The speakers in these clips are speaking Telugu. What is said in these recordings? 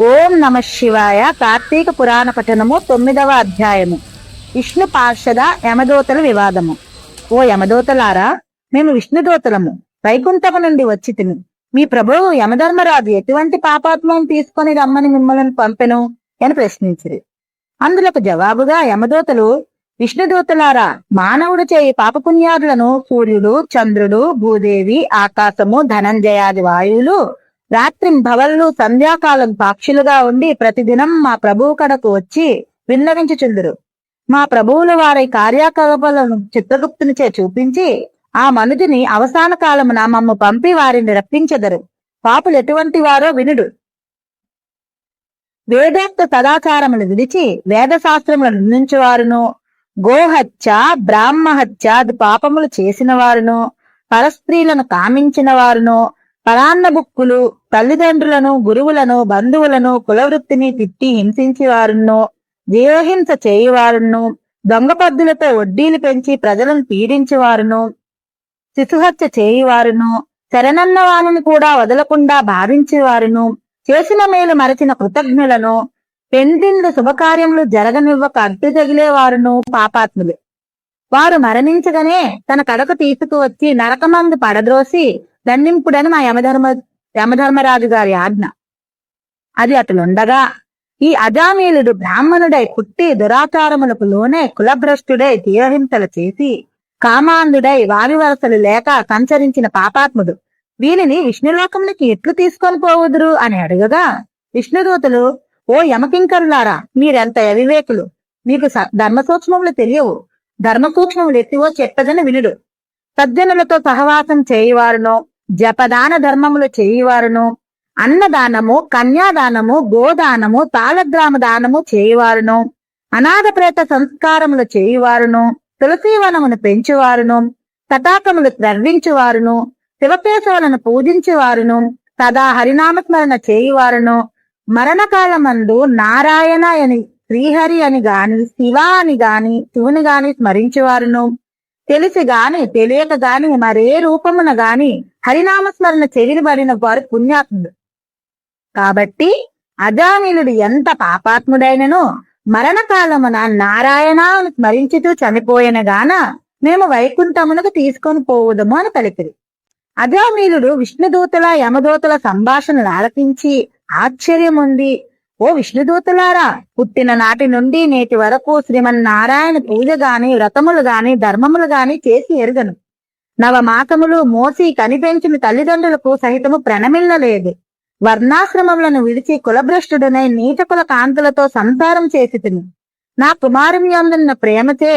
ఓం నమ శివాయ. కార్తీక పురాణ పఠనము తొమ్మిదవ అధ్యాయము. విష్ణు పార్షద యమదోతల వివాదము. ఓ యమదోతలారా మేము విష్ణుదోతలము వైకుంఠము నుండి వచ్చి మీ ప్రభువు యమధర్మరాజు ఎటువంటి పాపాత్మను తీసుకొని రమ్మని మిమ్మల్ని పంపెను? అని ప్రశ్నించిరి. అందులకు జవాబుగా యమదోతలు విష్ణుదూతలారా మానవుడు చేయి పాపపుణ్యాదులను సూర్యుడు చంద్రుడు భూదేవి ఆకాశము ధనంజయాది వాయువులు రాత్రి భవళ్ళు సంధ్యాకాలం పాక్షులుగా ఉండి ప్రతిదినం మా ప్రభువు కడకు వచ్చి విన్నవించుచుందురు. మా ప్రభువుల వారి కార్యకలాపాలను చిత్రగుప్తునిచే చూపించి ఆ మనుజుని అవసాన కాలమున మమ్ము పంపి వారిని రప్పించెదరు. పాపులు ఎటువంటి వారో వినుడు. వేదాంత సదాచారములు విడిచి వేదశాస్త్రములను నిందించేవారును. నిందించువారును గోహత్య బ్రాహ్మహత్యాది పాపములు చేసిన వారును పరస్త్రీలను కామించిన వారును పరాన్న బుక్కులు తల్లిదండ్రులను గురువులను బంధువులను కులవృత్తిని తిట్టి హింసించేవారును జీవహింస చేయువారును దొంగ పద్దులతో వడ్డీలు పెంచి ప్రజలను పీడించేవారును శిశుహత్య చేయువారును శరణన్న వారిని కూడా వదలకుండా భావించేవారును చేసిన మేలు మరచిన కృతజ్ఞులను పెండిండు శుభకార్యములు జరగనివ్వక అడ్డు తగిలేవారును పాపాత్ములు. వారు మరణించగానే తన కడకు తీసుకువచ్చి నరకమందు పడద్రోసి దండింపుడని మా యమధర్మ యమధర్మరాజు గారి ఆజ్ఞ. అది అతలుండగా ఈ అజామీలుడు బ్రాహ్మణుడై పుట్టి దురాచారములకు లోనే కులభ్రష్టుడై తీరహింసలు చేసి కామాంధుడై వారి వరసలు లేక సంచరించిన పాపాత్ముడు వీనిని విష్ణులోకమునికి ఎట్లు తీసుకొని పోవుదురు? అని అడగగా విష్ణుదూతలు ఓ యమకింకరులారా మీరెంత అవివేకులు? మీకు ధర్మ సూక్ష్మములు తెలియవు. ధర్మ సూక్ష్మములు ఎత్తివో చెప్పదని వినుడు. సజ్జనులతో సహవాసం చేయవారునో జపదాన ధర్మములు చేయువారును అన్నదానము కన్యాదానము గోదానము తాళగ్రామ దానము చేయువారును అనాథ ప్రేత సంస్కారములు చేయువారును తులసీవనమును పెంచువారును తటాకములు త్రవ్వించువారును శివకేశవులను పూజించేవారును సదా హరినామస్మరణ చేయువారును మరణకాలమందు నారాయణ అని శ్రీహరి అని గాని శివ అని గాని శివుని గాని స్మరించువారును. తెలిసి గాని తెలియక గాని మరే రూపమున గాని హరినామస్మరణ చెవిలిబడిన వారు పుణ్యాత్ముడు. కాబట్టి అజామిలుడు ఎంత పాపాత్ముడైనను మరణకాలమున నారాయణను స్మరించుతూ చనిపోయిన గాన మేము వైకుంఠమునకు తీసుకొని పోవుదము అని పలికిరి. అజామీలుడు విష్ణుదూతల యమదూతల సంభాషణలు ఆలకించి ఆశ్చర్యముంది ఓ విష్ణుదూతలారా పుట్టిన నాటి నుండి నేటి వరకు శ్రీమన్నారాయణ పూజ గాని వ్రతములు గాని ధర్మములు గాని చేసి ఎరుగను. నవమాసములు మోసి కనిపెంచిన తల్లిదండ్రులకు సహితము ప్రణమిల్లలేదు. వర్ణాశ్రమములను విడిచి కులభ్రష్టుడనై నీచకుల కాంతులతో సంసారం చేసి తిని నా కుమారుని అందున్న ప్రేమచే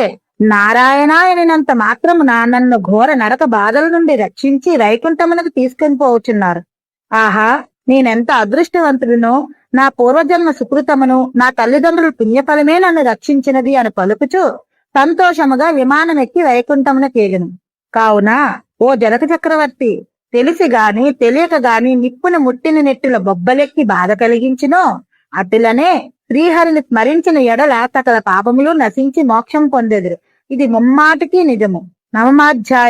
నారాయణాయనంత మాత్రమున నన్ను ఘోర నరక బాధల నుండి రక్షించి రైకుంఠమునకు తీసుకొని పోవచ్చున్నారు. ఆహా నేనెంత అదృష్టవంతుడినో నా పూర్వజన్మ సుకృతమును నా తల్లిదండ్రుల పుణ్యఫలమే నన్ను రక్షించినది అని పలుకుచు సంతోషముగా విమానం ఎక్కి వైకుంఠమున ఏగను కావున ఓ జనక చక్రవర్తి తెలిసి గాని తెలియక గాని నిప్పును ముట్టిన నెట్టుల బొబ్బలెక్కి బాధ కలిగించినో అటులనే శ్రీహరిని స్మరించిన ఎడల సకల పాపములు నశించి మోక్షం పొందెదురు. ఇది ముమ్మాటికి నిజము. నవమాధ్యాయ